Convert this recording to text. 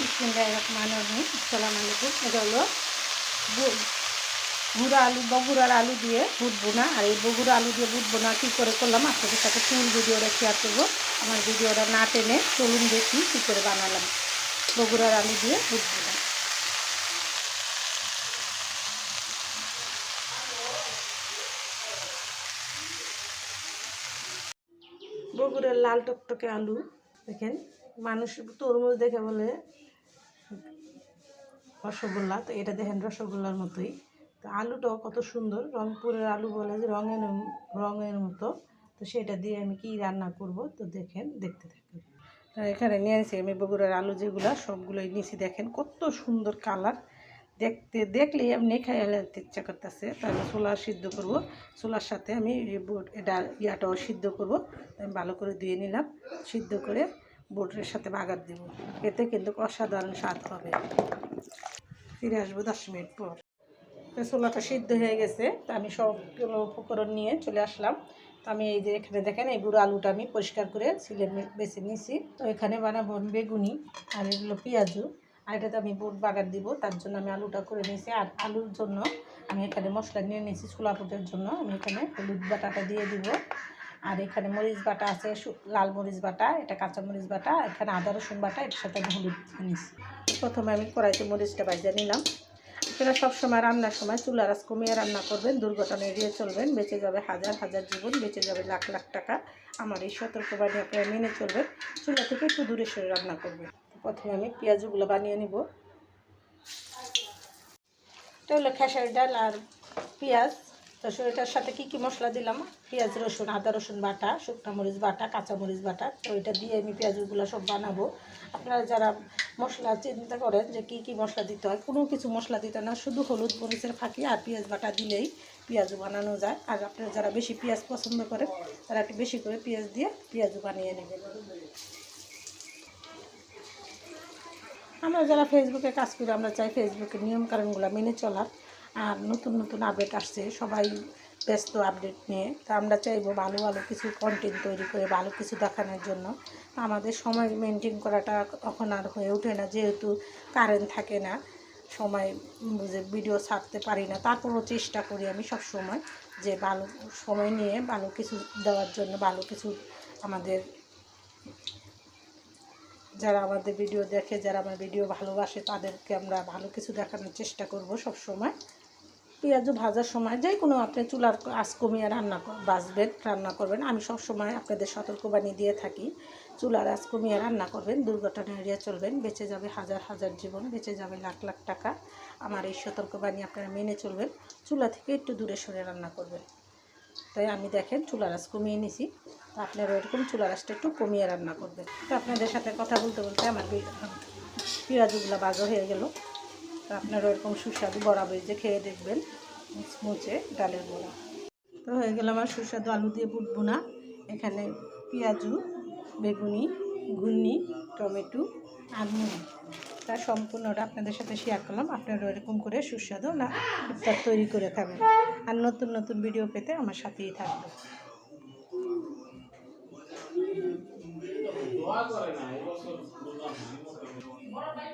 বিসমিল্লাহ আলাইকুম। এটা হলো বু- আলু, বগুড়ার আলু দিয়ে বুট বোনা আর এই বগুড়া আলু দিয়ে বুট বোনা কী করে করলাম? আপনাদের সাথে ফুল ভিডিওটা শেয়ার করব। আমার ভিডিওটা না টেনে চলুন দেখি কী করে বানালাম। বগুড়ার আলু দিয়ে বুট বোনা বগুড়ার লাল টকটকে আলু, দেখেন, মানুষ তরমুজ দেখে বলে রসগোল্লা, তো এটা দেখেন রসগোল্লার মতোই। তো আলুটাও কত সুন্দর, রংপুরের আলু বলে যে রঙের রঙের মতো। তো সেটা দিয়ে আমি কি রান্না করব, তো দেখেন, দেখতে থাকুন। এখানে নিয়ে আসি আমি বগুড়ার আলু যেগুলো, সবগুলোই নিয়েছি। দেখেন কত সুন্দর কালার। দেখতে, দেখলেই এমনি খাইয়ে ইচ্ছা করতেছে। তাহলে ছোলা সিদ্ধ করব। ছোলার সাথে আমি এটা ইয়াটাও সিদ্ধ করব। আমি ভালো করে ধুয়ে নিলাম, সিদ্ধ করে বুটের সাথে বাগার দেব। এতে কিন্তু অসাধারণ স্বাদ হবে। ফিরে আসব দশ মিনিট পর। তো ছোলাটা সিদ্ধ হয়ে গেছে। তা আমি সবগুলো উপকরণ নিয়ে চলে আসলাম। তো আমি এই যে এখানে দেখেন, এই বুড়ো আলুটা আমি পরিষ্কার করে ছিলে বেছে নিয়েছি। তো এখানে বানাবো বেগুনি আর এগুলো পেঁয়াজু। আর এটাতে আমি বুট বাগার দিব। তার জন্য আমি আলুটা করে নিয়েছি। আর আলুর জন্য আমি এখানে মশলা নিয়ে নিয়েছি ছোলা বুটের জন্য। আমি এখানে হলুদ বাটাটা দিয়ে দিব। আর এখানে মরিচ বাটা আছে লাল মরিচ বাটা, এটা কাঁচা মরিচ বাটা, এখানে আদা, রসুন বাটা, এটার সাথে আমি হলুদ নিয়েছি প্রথমে আমি কড়াইতে মরিচটা বাজিয়ে নিলাম। আপনারা সবসময় রান্নার সময় চুলা রাস কমিয়ে রান্না করবেন, দুর্ঘটনা এড়িয়ে চলবেন, বেঁচে যাবে হাজার হাজার জীবন, বেঁচে যাবে লাখ লাখ টাকা। আমার এই সতর্কবাণী আপনারা মেনে চলবেন, চুলা থেকে একটু দূরে সরে রান্না করবেন। প্রথমে আমি পেঁয়াজগুলো বানিয়ে নিব। এটা হলো খেসারি ডাল আর পেঁয়াজ। তো এটার সাথে কি কি মশলা দিলাম? পেঁয়াজ, রসুন, আদা, রসুন বাটা, শুকনো মরিচ বাটা, কাঁচা মরিচ বাটা। তো এটা দিয়ে আমি পেঁয়াজগুলো সব বানাবো। আপনারা যারা মশলা চিন্তা করেন যে কি কি মশলা দিতে হয়, কোনো কিছু মশলা দিতে না, শুধু হলুদ, মরিচের ফাঁকি আর পেঁয়াজ বাটা দিলেই পেঁয়াজও বানানো যায়। আর আপনারা যারা বেশি পেঁয়াজ পছন্দ করেন, তারা একটু বেশি করে পেঁয়াজ দিয়ে পেঁয়াজও বানিয়ে নেবেন। আমরা যারা ফেসবুকে কাজ করি, আমরা চাই ফেসবুকের নিয়মকানুনগুলো মেনে চলার। আর নতুন নতুন আপডেট আসছে, সবাই ব্যস্ত আপডেট নিয়ে। তা আমরা চাইব ভালো ভালো কিছু কন্টেন্ট তৈরি করে, ভালো কিছু দেখানোর জন্য। আমাদের সময় মেনটেন করাটা তখন আর হয়ে ওঠে না, যেহেতু কারেন্ট থাকে না, সময় বুঝে ভিডিও ছাড়তে পারি না। তারপরও চেষ্টা করি আমি সব সময় যে ভালো সময় নিয়ে ভালো কিছু দেওয়ার জন্য, ভালো কিছু আমাদের যারা আমাদের ভিডিও দেখে, যারা আমার ভিডিও ভালোবাসে, তাদেরকে আমরা ভালো কিছু দেখানোর চেষ্টা করব সব সময় পেঁয়াজও ভাজার সময় যে কোনো আপনি চুলার আঁচ কমিয়ে রান্না বাঁচবেন, রান্না করবেন। আমি সব সময় আপনাদের সতর্কবাণী দিয়ে থাকি, চুলার আঁচ কমিয়ে রান্না করবেন, দুর্ঘটনা এড়িয়ে চলবেন, বেঁচে যাবে হাজার হাজার জীবন, বেঁচে যাবে লাখ লাখ টাকা। আমার এই সতর্কবাণী আপনারা মেনে চলবেন, চুলা থেকে একটু দূরে সরে রান্না করবেন। তাই আমি দেখেন চুলার আঁচ কমিয়ে নিছি। তো আপনারা এরকম চুলা আঁচটা একটু কমিয়ে রান্না করবেন। তো আপনাদের সাথে কথা বলতে বলতে আমার পেঁয়াজগুলো বাজা হয়ে গেল। তো আপনারা এরকম সুস্বাদু বড়া যে খেয়ে দেখবেন মুচমুচে ডালের বড়া। তো হয়ে গেল আমার সুস্বাদু আলু দিয়ে বুটবো না এখানে পেঁয়াজু, বেগুনি, ঘুগনি, টমেটো আর নুন তা সম্পূর্ণটা আপনাদের সাথে শেয়ার করলাম। আপনারা এরকম করে সুস্বাদু না, ইফতার তৈরি করে খাবেন। আর নতুন নতুন ভিডিও পেতে আমার সাথেই থাকবে দোয়া করে না এবছর বড় ভাই